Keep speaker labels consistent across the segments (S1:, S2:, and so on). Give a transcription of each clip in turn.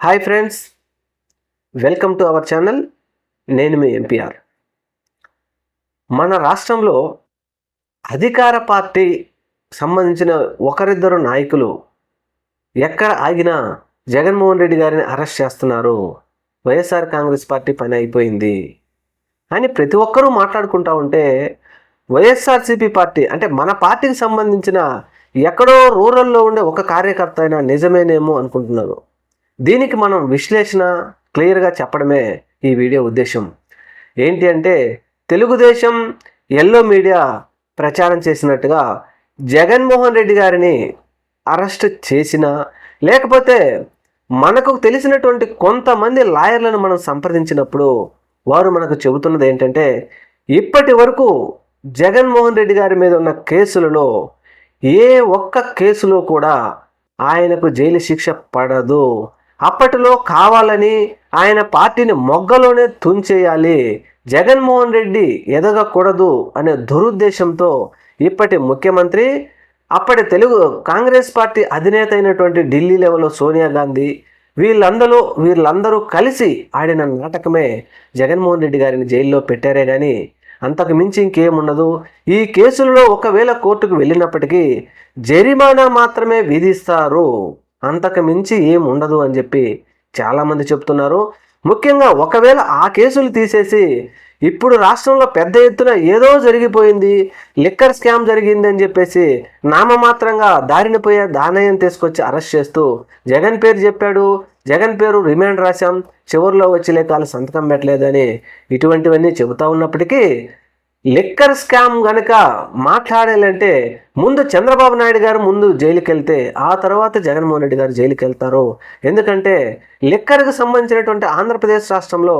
S1: Hi friends welcome to our channel. నేను మీ MPR మన రాష్ట్రంలో అధికార పార్టీ సంబంధించిన ఒకరిద్దరు నాయకులు ఎక్కడ ఆగినా జగన్మోహన్ రెడ్డి గారిని అరెస్ట్ చేస్తున్నారు. వైఎస్ఆర్ కాంగ్రెస్ పార్టీ పని అయిపోయింది. అని ప్రతి ఒక్కరూ మాట్లాడుకుంటా ఉంటే వైఎస్ఆర్సీపీ పార్టీ అంటే మన పార్టీకి సంబంధించిన ఎక్కడో రూరల్లో ఉండే ఒక కార్యకర్త అయినా నిజమేనేమో అనుకుంటున్నారు. దీనికి మనం విశ్లేషణ క్లియర్గా చెప్పడమే ఈ వీడియో ఉద్దేశం. ఏంటి అంటే తెలుగుదేశం ఎల్లో మీడియా ప్రచారం చేసినట్టుగా జగన్మోహన్ రెడ్డి గారిని అరెస్ట్ చేసిన లేకపోతే మనకు తెలిసినటువంటి కొంతమంది లాయర్లను మనం సంప్రదించినప్పుడు వారు మనకు చెబుతున్నది ఏంటంటే ఇప్పటి వరకు జగన్మోహన్ రెడ్డి గారి మీద ఉన్న కేసులలో ఏ ఒక్క కేసులో కూడా ఆయనకు జైలు శిక్ష పడదు. అప్పటిలో కావాలని ఆయన పార్టీని మొగ్గలోనే తుంచేయాలి. జగన్మోహన్ రెడ్డి ఎదగకూడదు అనే దురుద్దేశంతో ఇప్పటి ముఖ్యమంత్రి అప్పటి తెలుగు కాంగ్రెస్ పార్టీ అధినేత అయినటువంటి ఢిల్లీ లెవెల్లో సోనియా గాంధీ వీళ్ళందరూ వీళ్ళందరూ కలిసి ఆడిన నాటకమే జగన్మోహన్ రెడ్డి గారిని జైల్లో పెట్టారే కానీ అంతకు మించి ఇంకేముండదు. ఈ కేసులలో ఒకవేళ కోర్టుకు వెళ్ళినప్పటికీ జరిమానా మాత్రమే విధిస్తారు. అంతకు మించి ఏం ఉండదు అని చెప్పి చాలామంది చెప్తున్నారు. ముఖ్యంగా ఒకవేళ ఆ కేసులు తీసేసి ఇప్పుడు రాష్ట్రంలో పెద్ద ఎత్తున ఏదో జరిగిపోయింది లిక్కర్ స్కామ్ జరిగింది అని చెప్పేసి నామమాత్రంగా దారిన పోయే దానయం తీసుకొచ్చి అరెస్ట్ చేస్తూ జగన్ పేరు చెప్పాడు. జగన్ పేరు రిమాండ్ రాశాం. చివరిలో వచ్చి లేక సంతకం పెట్టలేదని ఇటువంటివన్నీ చెబుతూ ఉన్నప్పటికీ లిక్కర్ స్కామ్ గనక మాట్లాడాలంటే ముందు చంద్రబాబు నాయుడు గారు ముందు జైలుకి వెళ్తే ఆ తర్వాత జగన్మోహన్ రెడ్డి గారు జైలుకి వెళ్తారు ఎందుకంటే లిక్కర్కి సంబంధించినటువంటి ఆంధ్రప్రదేశ్ రాష్ట్రంలో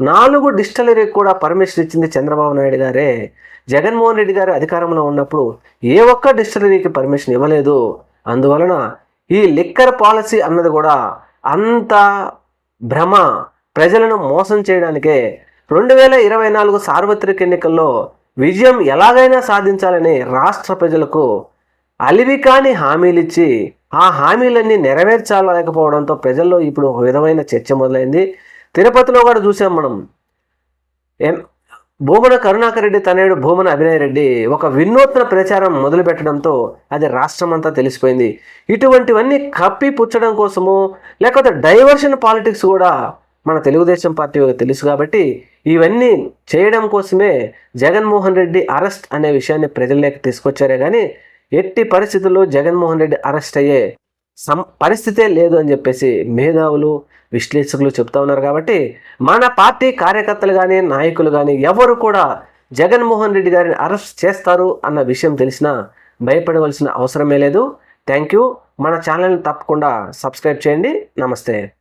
S1: నాలుగు డిస్టలరీకి కూడా పర్మిషన్ ఇచ్చింది చంద్రబాబు నాయుడు గారే. జగన్మోహన్ రెడ్డి గారు అధికారంలో ఉన్నప్పుడు ఏ ఒక్క డిస్టలరీకి పర్మిషన్ ఇవ్వలేదు. అందువలన ఈ లిక్కర్ పాలసీ అన్నది కూడా అంత భ్రమ ప్రజలను మోసం చేయడానికే రెండు వేల ఇరవై నాలుగు సార్వత్రిక ఎన్నికల్లో విజయం ఎలాగైనా సాధించాలని రాష్ట్ర ప్రజలకు అలివి కాని హామీలు ఇచ్చి ఆ హామీలన్నీ నెరవేర్చాలేకపోవడంతో ప్రజల్లో ఇప్పుడు ఒక విధమైన చర్చ మొదలైంది. తిరుపతిలో కూడా చూసాం మనం. ఎం భూమన కరుణాకర్ రెడ్డి తనయుడు భూమన అభినయ్ రెడ్డి ఒక వినూత్న ప్రచారం మొదలుపెట్టడంతో అది రాష్ట్రమంతా తెలిసిపోయింది. ఇటువంటివన్నీ కప్పి పుచ్చడం కోసము లేకపోతే డైవర్షన్ పాలిటిక్స్ కూడా మన తెలుగుదేశం పార్టీ తెలుసు కాబట్టి ఇవన్నీ చేయడం కోసమే జగన్మోహన్ రెడ్డి అరెస్ట్ అనే విషయాన్ని ప్రజల్లోకి తీసుకొచ్చారే కానీ ఎట్టి పరిస్థితుల్లో జగన్మోహన్ రెడ్డి అరెస్ట్ అయ్యే సం పరిస్థితే లేదు అని చెప్పేసి మేధావులు విశ్లేషకులు చెప్తా ఉన్నారు కాబట్టి మన పార్టీ కార్యకర్తలు కానీ నాయకులు కానీ ఎవరు కూడా జగన్మోహన్ రెడ్డి గారిని అరెస్ట్ చేస్తారు అన్న విషయం తెలిసినా భయపడవలసిన అవసరమే లేదు. Thank you. మన ఛానల్ని తప్పకుండా సబ్స్క్రైబ్ చేయండి. నమస్తే.